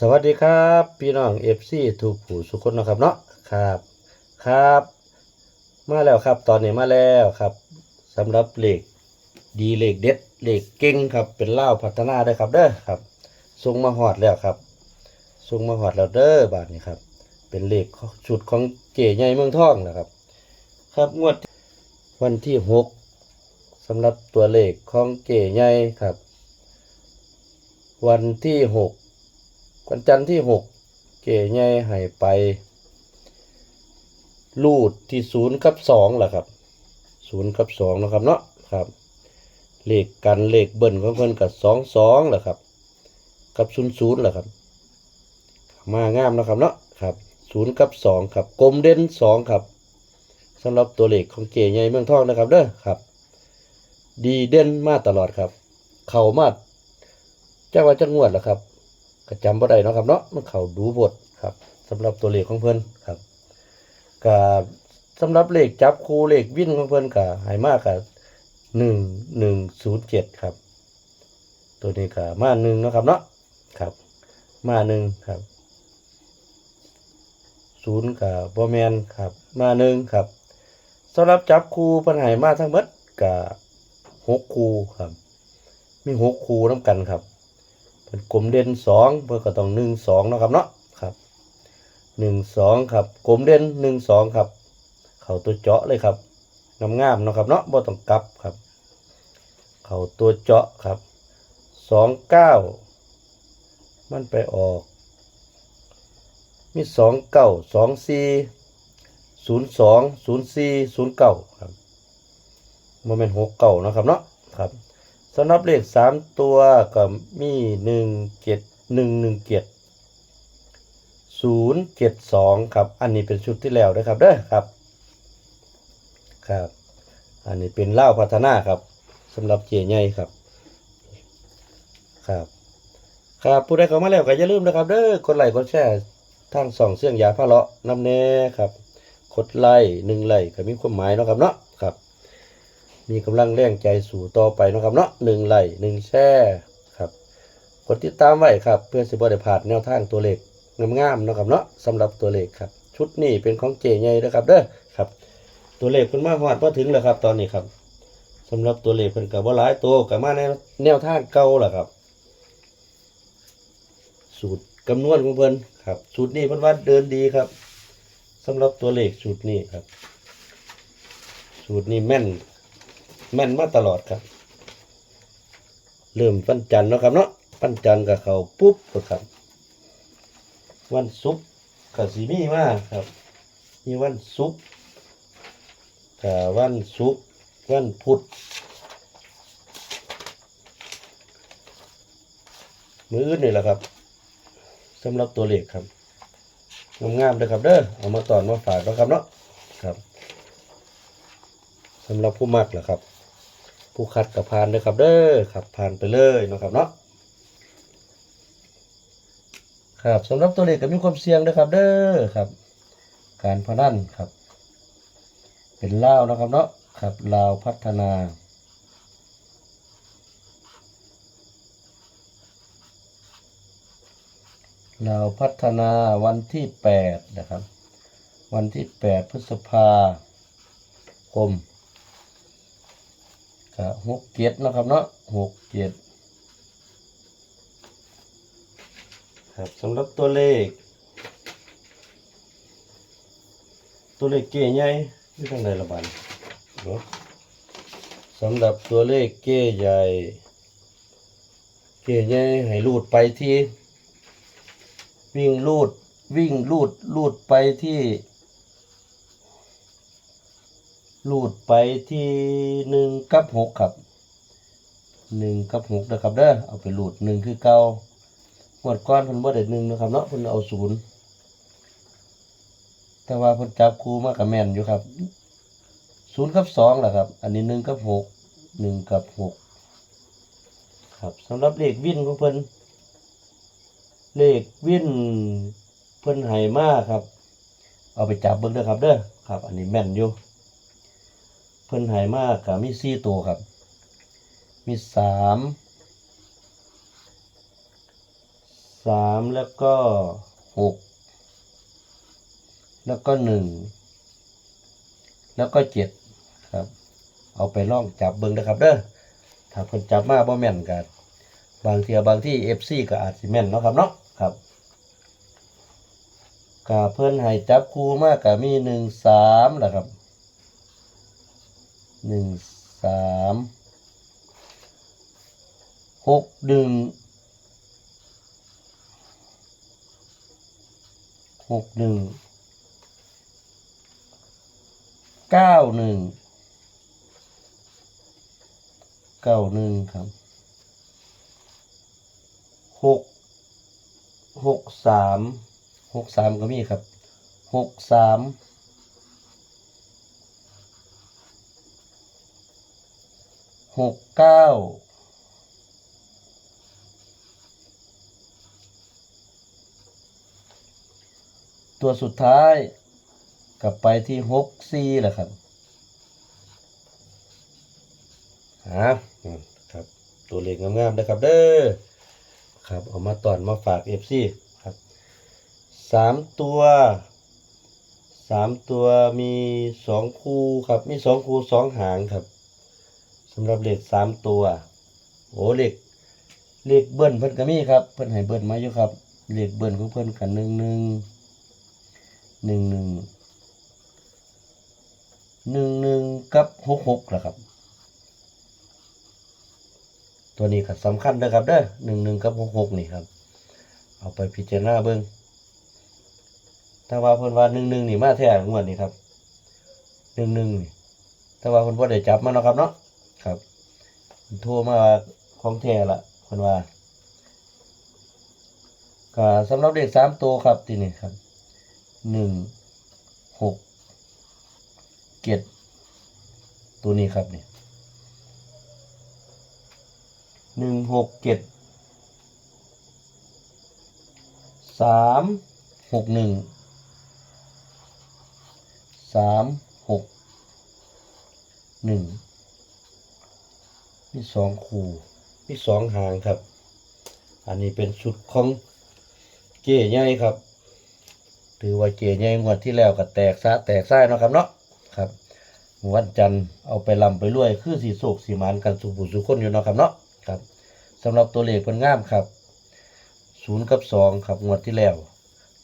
สวัสดีครับพี่น้องเอฟซีถูกผู้สุคนนะครับเนาะครับครับ มาแล้วครับตอนนี้มาแล้วครับสำหรับเหล็กดีเหล็กเด็ดเหล็กเก่งครับเป็นเล่าพัฒนาได้ครับเด้อครับส่งมาหอดแล้วครับส่งมาหอดแล้วเด้อบาทนี้ครับ เป็นเหล็กชุดของเก๋ใหญ่เมืองทองนะครับ ครับงวดวันที่หกสำหรับตัวเลขของเก๋ใหญ่ครับ วันที่หก วันจันทร์ที่หกเก๋ใหญ่ให้ไปรูดที่ศูนย์กับสองแหละครับศูนย์กับสองนะครับเนาะครับเลขกันเลขเบิ้ลของเพิ่นกับสองสองแหละครับ กับศูนย์ศูนย์แหละครับ มางามนะครับเนาะครับศูนย์กับสองครับกลมเด่นสองครับสำหรับตัวเลขของเก๋ใหญ่เมืองทองนะครับเด้อครับ ดีเด่นมาตลอดครับ เข่ามาจ้าว่าจะงวดแหละครับ ก็จำบ่ได้นะครับเนาะมันเข้าดูบทครับสำหรับตัวเลขของเพิ่อนครับก็สำหรับเลขจับคู่เลขวิ่นของเพิ่อนก็ให้มากกับหนึ่งหนึ่งศูนย์เจ็ดครับ ตัวนี้ก็มาหนึ่งนะครับเนาะครับ มาหนึ่งครับศูนย์กับบอแมนครับ มาหนึ่งครับสำหรับจับคู่เพิ่นให้มาทั้งหมดก็หกคู่ครับ มีหกคู่น้ำกันครับ เป็นกลมเด่นสองเพื่อก็ต้องหนึ่งสองเนาะครับเนาะครับหนึ่งสองครับกลมเด่นหนึ่งสองครับ เข่าตัวเจาะเลยครับงามๆเนาะครับเนาะบ่ต้องกลับครับ เข่าตัวเจาะครับสองเก้ามันไปออก มีสองเก้าสองสี่ศูนย์สองศูนย์สี่ศูนย์เก้าครับโมเมนหกเก้านะครับเนาะครับ สำหรับเลขสามตัวก็มีหนึ่งเจ็ดหนึ่งหนึ่งเจ็ดศูนย์เจ็ดสองครับ อันนี้เป็นชุดที่แล้วนะครับเด้อครับ ครับ อันนี้เป็นเล่าพัฒนาครับสำหรับเจใหญ่ครับ ครับ ครับผู้ใดเข้ามาแล้วก็อย่าลืมนะครับเด้อกดไลค์กดแชร์ทางสองเสียงยาพะเลาะน้ำแน่ครับกดไลค์หนึ่งไลค์ก็มีความหมายเนาะครับเนาะ มีกำลังแรงใจสู่ต่อไปนะครับเนาะหนึ่งไลค์หนึ่งแช่ครับกดติดตามไว้ครับ เพื่อสิบ่ได้พลาดแนวทางตัวเลขงามๆนะครับเนาะสำหรับตัวเลขครับ ชุดนี้เป็นของเจใหญ่นะครับเด้อครับ ตัวเลขเพิ่นมาฮอดพอถึงแล้วครับ ตอนนี้ครับสำหรับตัวเลขเพิ่นก็บ่หลายตัวก็มาในแนวทางเก่าล่ะครับ สูตรคำนวณของเพิ่นครับ สูตรนี้เพิ่นว่าเดินดีครับสำหรับตัวเลขสูตรนี้ครับ สูตรนี้แม่น แม่นมาตลอดครับ เริ่มวันจันเนาะครับเนาะวันจันกับเขาปุ๊บก็ครับ วันศุกร์กับสีมีมาครับ มีวันศุกร์กับวันศุกร์วันพุธมืออื่นนี่แหละครับสำหรับตัวเลขครับงามๆเลยครับเด้อเอามาตอนมาฝากนะครับเนาะครับสำหรับผู้มักแหละครับ ผู้คัดกับพานเลยครับเด้อครับผ่านไปเลยนะครับเนาะครับสำหรับตัวเลขก็มีความเสี่ยงนะครับ เด้อครับ การพนันครับ เป็นลาวนะครับเนาะครับลาวพัฒนาลาวพัฒนาวันที่แปดนะครับ วันที่แปดพฤษภาคม ก็หกเจ็ดนะครับเนาะหกเจ็ดครับสำหรับตัวเลข ตัวเลขเก้ใหญ่ที่ทางไหนละบันเนาะสำหรับตัวเลขเก้ใหญ่ เก้ใหญ่ให้รูดไปที่ วิ่งรูดวิ่งรูดรูดไปที่ รูดไปที่หนึ่งกับหกครับหนึ่งกับหกนะครับเด้อเอาไปรูดหนึ่งคือเก้าหมดก้อนเพิ่นบ่ได้หนึ่งนะครับเนาะเพิ่นเอาศูนย์แต่ว่าเพิ่นจับคู่มากับแม่นอยู่ครับศูนย์กับสองแหละครับ อันนี้หนึ่งกับหกหนึ่งกับหกครับสำหรับเลขวินของเพิ่นเลขวินเพิ่นให้มาครับ เอาไปจับเบิ่งเด้อครับเด้อครับ อันนี้แม่นอยู่ เพิ่นหายมากกับมีสี่ตัวครับ มีสามสามแล้วก็หกแล้วก็หนึ่งแล้วก็เจ็ดครับ เอาไปล่องจับเบิ้งนะครับเด้อถ้าคนจับมาบ่แม่นกันบางเทียบางที่เอฟซีก็อาจสิแม่นเนาะครับเนาะครับกาเพิ่นให้จับคู่มากกะมีหนึ่งสามแหละครับ หนึ่งสามหกหนึ่งหกหนึ่งเก้าหนึ่งเก้าหนึ่งครับหกหกสามหกสามก็มีครับหกสาม หกเก้าตัวสุดท้ายกลับไปที่หกสี่แหละครับครับครับ ตัวเลขงามๆนะครับเด้อครับเอามาตอนมาฝากเอฟซีครับสามตัวสามตัวมีสองคู่ครับ มีสองคู่สองหางครับ สำหรับเลขสามตัว โอ้เลขเลขเบิ้ลเพิ่นก็มีครับ เพิ่นให้เบิ้ลมาอยู่ครับเลขเบิ้ลของเพิ่นกันหนึ่งหนึ่งหนึ่งหนึ่งหนึ่งหนึ่งกับหกหกละครับ ตัวนี้ก็สำคัญนะครับเด้อหนึ่งหนึ่งกับหกหกนี่ครับ เอาไปพิจารณาเบิ้งถ้าว่าเพิ่นว่าหนึ่งหนึ่งนี่มาแท้งวดนี่ครับหนึ่งหนึ่งนี่ถ้าว่าเพิ่นบ่าได้จับมาเนาะครับเนาะ ครับเพิ่นโทรมาของแท้ละเพิ่นว่าก็สำหรับเลขสามตัวครับที่นี่ครับหนึ่งหกเจ็ดตัวนี้ครับนี่หนึ่งหกเจ็ดสามหกหนึ่งสามหกหนึ่ง มีสองคู่มีสองหางครับ อันนี้เป็นชุดของเจ๊ใหญ่ครับ ถือว่าเจ๊ใหญ่งวดที่แล้วก็แตกซะแตกไส้เนาะครับเนาะครับวันจันทร์เอาไปลำไปรวย คือสีโศกสีมานกันสุบุสุคนอยู่เนาะครับเนาะครับสำหรับตัวเลขเพิ่นงามครับศูนย์กับสองครับงวดที่แล้ว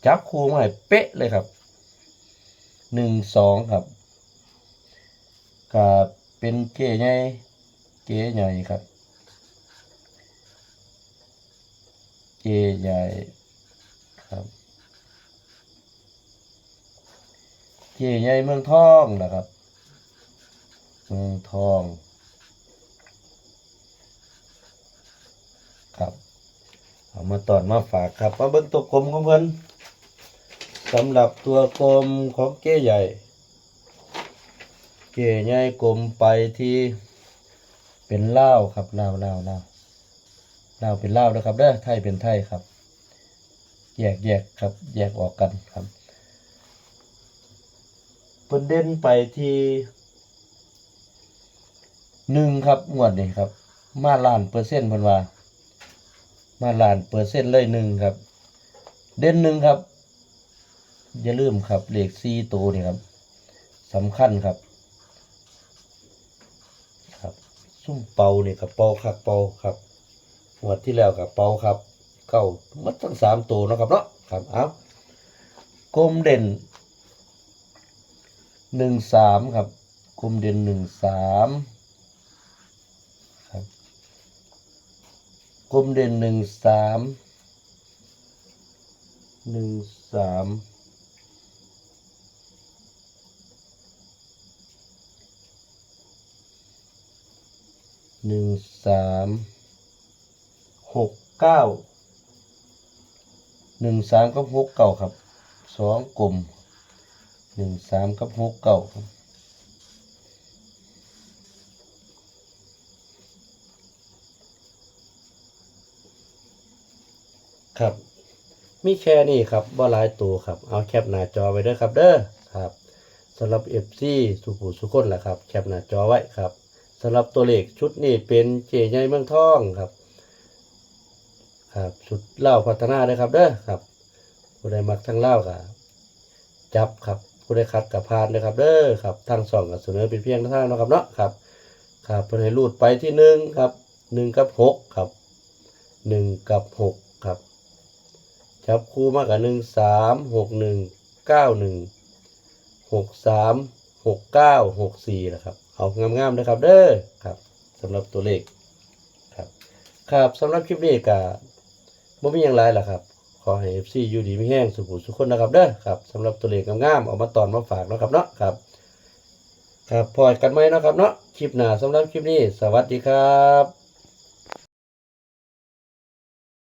จับคู่มาให้เป๊ะเลยครับหนึ่งสองครับกับเป็นเก๋ใหญ่ เก๋ใหญ่ครับ เก๋ใหญ่ครับ เก๋ใหญ่เมืองทองนะครับ เมืองทองครับเอามาตอนมาฝากครับมาเบิ้งตัวกลมของเพิ่นสำหรับตัวกลมของเก้ใหญ่ เก้ใหญ่กลมไปที่ เป็นเล่าครับเล่าเล่าเล่าเล่าเป็นเล่านะครับเด้อไทยเป็นไทยครับ แยกแยกครับแยกออกกันครับเพิ่นเด่นไปที่หนึ่งครับงวดนี้ครับ มาล้านเปอร์เซ็นต์เพิ่นว่า มาล้านเปอร์เซ็นต์เลยหนึ่งครับ เด่นหนึ่งครับ อย่าลืมครับเลขสี่ตัวนี่ครับสำคัญครับ ซุ่มเป่าเนี่ครับเป่าคักเป่าครับงวดที่แล้วกับเป่าครับเก้ามัดทั้งสามตัวนะครับเนาะครับเอากลมเด่นหนึ่งสามครับกลมเด่นหนึ่งสามครับกลมเด่นหนึ่งสามหนึ่งสาม หนึ่งสามหกเก้าหนึ่งสามกับหกเก้าครับสองกลมหนึ่งสามกับหกเก้าครับครับ มีแค่นี้ครับบ่หลายตัวครับ เอาแคปหน้าจอไว้เด้อครับเด้อครับสำหรับ FC สุขุสุคนแหละครับ แคปหน้าจอไว้ครับ สำหรับตัวเลขชุดนี้เป็นเจใหญ่เมืองทองครับ ครับสุดเล่าพัฒนาเด้อครับเด้อครับผู้ใดมักทั้งเล่าวก็จับครับผู้ใดคัดกับพานเด้อครับเด้อครับทางสองก็เสนอเป็นเพียงแนวทางเนะครับเนาะครับครับเพิ่นให้รูดไปที่หนึ่งครับหนึ่งกับหกครับหนึ่งกับหกครับจับคู่มากกับหนึ่งสามหกหนึ่งเก้าหนึ่งหกสามหกเก้าหกสี่นะครับ เอางามๆนะครับ เด้อครับสำหรับตัวเลขครับ ครับสำหรับคลิปนี้ก็บ่มีอย่างไรล่ะครับ ขอให้ FC อยู่ดีมีแห้งสุขุสุขคนนะครับเด้อครับสำหรับตัวเลขงามๆเอามาตอนมาฝากนะครับเนาะครับ ครับพอกันไหมนะครับเนาะคลิปหน้าสำหรับคลิปนี้ สวัสดีครับ